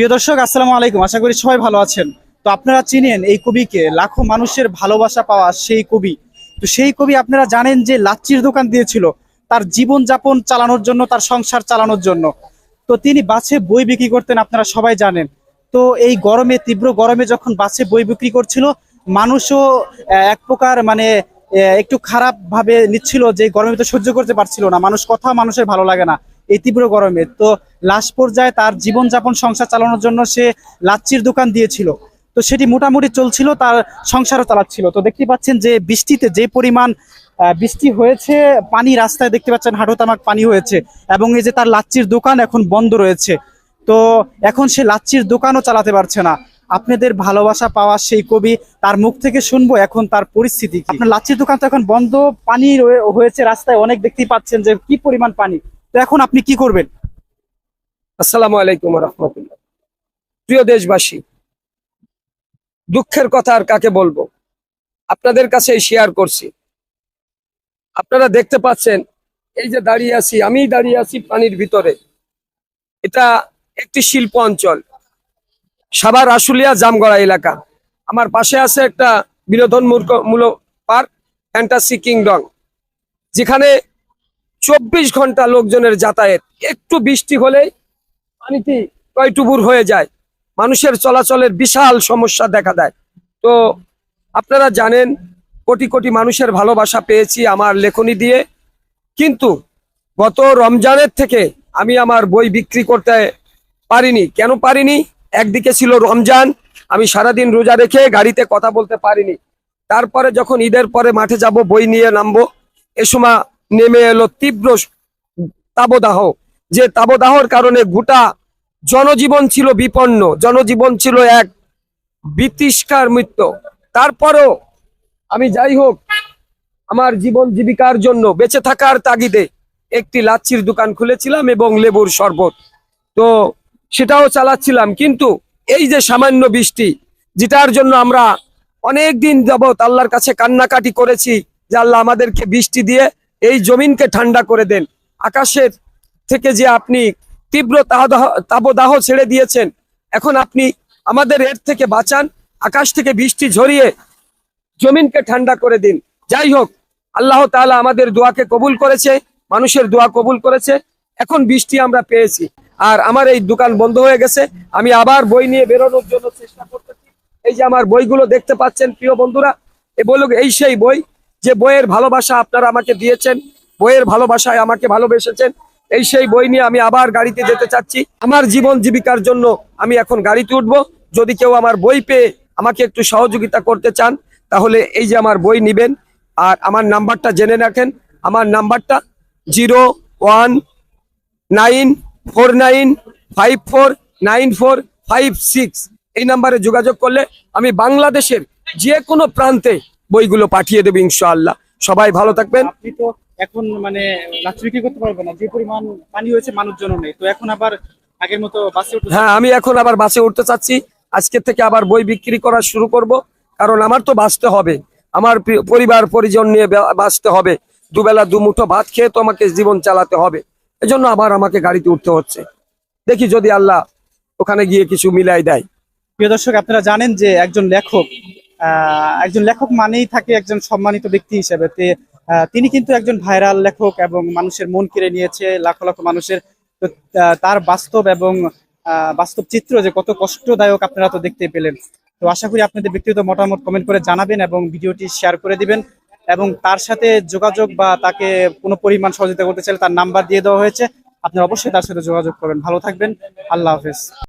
প্রিয় দর্শক, আসসালামু আলাইকুম। আশা করি সবাই ভালো আছেন। তো আপনারা চিনেন এই কবিকে, লাখো মানুষের ভালোবাসা পাওয়া সেই কবি। তো সেই কবি আপনারা জানেন যে লাচ্চির দোকান দিয়েছিল, তার জীবন যাপন চালানোর জন্য, তার সংসার চালানোর জন্য। তো তিনি বাসে বই বিক্রি করতেন, আপনারা সবাই জানেন। তো এই গরমে, তীব্র গরমে যখন বাসে বই বিক্রি করছিল, মানুষও এক প্রকার মানে একটু খারাপ ভাবে নিচ্ছিল যে গরমে তো সহ্য করতে পারছিল না। মানুষ কথা মানুষের ভালো লাগে না। এই তীব্র গরমে। তো লাস্ট পর্যায়ে তার জীবনযাপন, সংসার চালানোর জন্য সে লাচ্চির দোকান দিয়েছিল। তো সেটি মোটামুটি চলছিল, তার সংসারও চালাচ্ছিল। তো দেখতে পাচ্ছেন যে বৃষ্টিতে যে পরিমাণ বৃষ্টি হয়েছে, পানি রাস্তায় দেখতে পাচ্ছেন হাঁটু তামাক পানি হয়েছে এবং এই যে তার লাচ্চির দোকান এখন বন্ধ রয়েছে। তো এখন সে লাচ্চির দোকানও চালাতে পারছে না। আপনাদের ভালোবাসা পাওয়া সেই কবি, তার মুখ থেকে শুনব এখন তার পরিস্থিতি আপনার লাচ্ছির দোকান তো এখন বন্ধ, পানি হয়েছে রাস্তায়, অনেক দেখতেই পাচ্ছেন যে কি পরিমাণ পানি। এখন আপনি কি করবেন? আসসালামু আলাইকুম রহমতুল্লাহ প্রিয় দেশবাসী, দুঃখের কথা আর কাকে বলব? আপনাদের কাছে শেয়ার করছি। আপনারা দেখতে পাচ্ছেন, এই যে দাঁড়িয়ে আছি আমি দাঁড়িয়ে আছি পানির ভিতরে। এটা একটি শিল্প অঞ্চল, সাভার আশুলিয়া জামগড়া এলাকা। আমার পাশে আছে একটা বিনোদন মূলক পার্ক ফ্যান্টাসি কিংডম যেখানে চব্বিশ ঘণ্টা লোকজনের যাতায়াত। একটু বৃষ্টি হলেই পানিটি টয়টুবুর হয়ে যায়। মানুষের চলাচলের বিশাল সমস্যা দেখা দেয়। তো আপনারা জানেন, কোটি কোটি মানুষের ভালোবাসা পেয়েছি আমার লেখনী দিয়ে। কিন্তু গত রমজানের থেকে আমি আমার বই বিক্রি করতে পারিনি। কেন পারিনি? একদিকে ছিল রমজান, আমি সারাদিন রোজা রেখে গাড়িতে কথা বলতে পারিনি। তারপরে যখন ঈদের পরে মাঠে যাব, বই নিয়ে নামবো, এ সময় নেমে এলো তীব্র তাবদাহ যে তাবদাহর কারণে গোটা জনজীবন ছিল বিপন্ন। জনজীবন ছিল এক বিতৃষ্কার মৃত্যু। তারপরও আমি যাই হোক, আমার জীবন জীবিকার জন্য বেঁচে থাকার তাগিদে একটি লাচ্ছির দোকান খুলেছিলাম এবং লেবুর শরবত। তো সেটাও চালাচ্ছিলাম। কিন্তু এই যে সামান্য বৃষ্টি, যেটার জন্য আমরা অনেক দিন যাবৎ আল্লাহর কাছে কান্নাকাটি করেছি, যে আল্লাহ আমাদেরকে বৃষ্টি দিয়ে এই জমিনকে ঠান্ডা করে দেন। আকাশের থেকে যে আপনি তীব্র তাপদাহ ছেড়ে দিয়েছেন, এখন আপনি আমাদের এর থেকে বাঁচান। আকাশ থেকে বৃষ্টি ঝরিয়ে জমিনকে ঠান্ডা করে দিন। যাই হোক, আল্লাহ তাআলা আমাদের দোয়াকে কবুল করেছে, মানুষের দোয়া কবুল করেছে। এখন বৃষ্টি আমরা পেয়েছি। আর আমার এই দোকান বন্ধ হয়ে গেছে। আমি আবার বই নিয়ে বেরোনোর জন্য চেষ্টা করতেছি। এই যে আমার বইগুলো দেখতে পাচ্ছেন প্রিয় বন্ধুরা, এ বলুক, এই সেই বই যে বইয়ের ভালোবাসা আপনারা আমাকে দিয়েছেন, বইয়ের ভালোবাসায় আমাকে ভালোবেসেছেন, এই সেই বই নিয়ে আমি আবার গাড়িতে যেতে চাচ্ছি। আমার জীবন জীবিকার জন্য আমি এখন গাড়িতে উঠবো। যদি কেউ আমার বই পেয়ে আমাকে একটু সহযোগিতা করতে চান, তাহলে এই যে আমার বই নিবেন, আর আমার নাম্বারটা জেনে রাখেন। আমার নাম্বারটা zero one nine four nine five four nine four five six. এই নাম্বারে যোগাযোগ করলে আমি বাংলাদেশের যে কোনো প্রান্তে বইগুলো পাঠিয়ে দেবো ইনশাআল্লাহ। সবাই ভালো থাকবেন। আপনি তো এখন মানে লাচ্ছি বিক্রি করতে পারবেন না যে পরিমাণ পানি হয়েছে মানুষজন নেই। তো এখন আবার আগের মতো বাসে উঠে হ্যাঁ আমি এখন আবার বাসে উঠতে চাচ্ছি। আজকে থেকে আবার বই বিক্রি করা শুরু করব। কারণ আমার তো বাঁচতে হবে। আমার পরিবার পরিজন নিয়ে বাঁচতে হবে। দুবেলা দুমুঠো ভাত খেয়ে তো আমাকে জীবন চালাতে হবে। এজন্য আবার আমাকে গাড়িতে উঠতে হচ্ছে। দেখি যদি আল্লাহ ওখানে গিয়ে কিছু মিলাই দেয়। প্রিয় দর্শক আপনারা জানেন যে একজন লেখক একজন লেখক মানেই থাকে একজন সম্মানিত ব্যক্তি হিসেবে। তিনি কিন্তু একজন ভাইরাল লেখক এবং মানুষের মন কেড়ে নিয়েছে, লাখ লাখ মানুষের। তো তার বাস্তব এবং বাস্তব চিত্র যে কত কষ্টদায়ক আপনারা তো দেখতে পেলেন। তো আশা করি আপনাদের ব্যক্তিগত মতামত কমেন্ট করে জানাবেন এবং ভিডিওটি শেয়ার করে দিবেন। এবং তার সাথে যোগাযোগ বা তাকে কোনো পরিমাণ সহযোগিতা করতে চাইলে তার নাম্বার দিয়ে দেওয়া হয়েছে। আপনারা অবশ্যই তার সাথে যোগাযোগ করবেন। ভালো থাকবেন। আল্লাহ হাফেজ।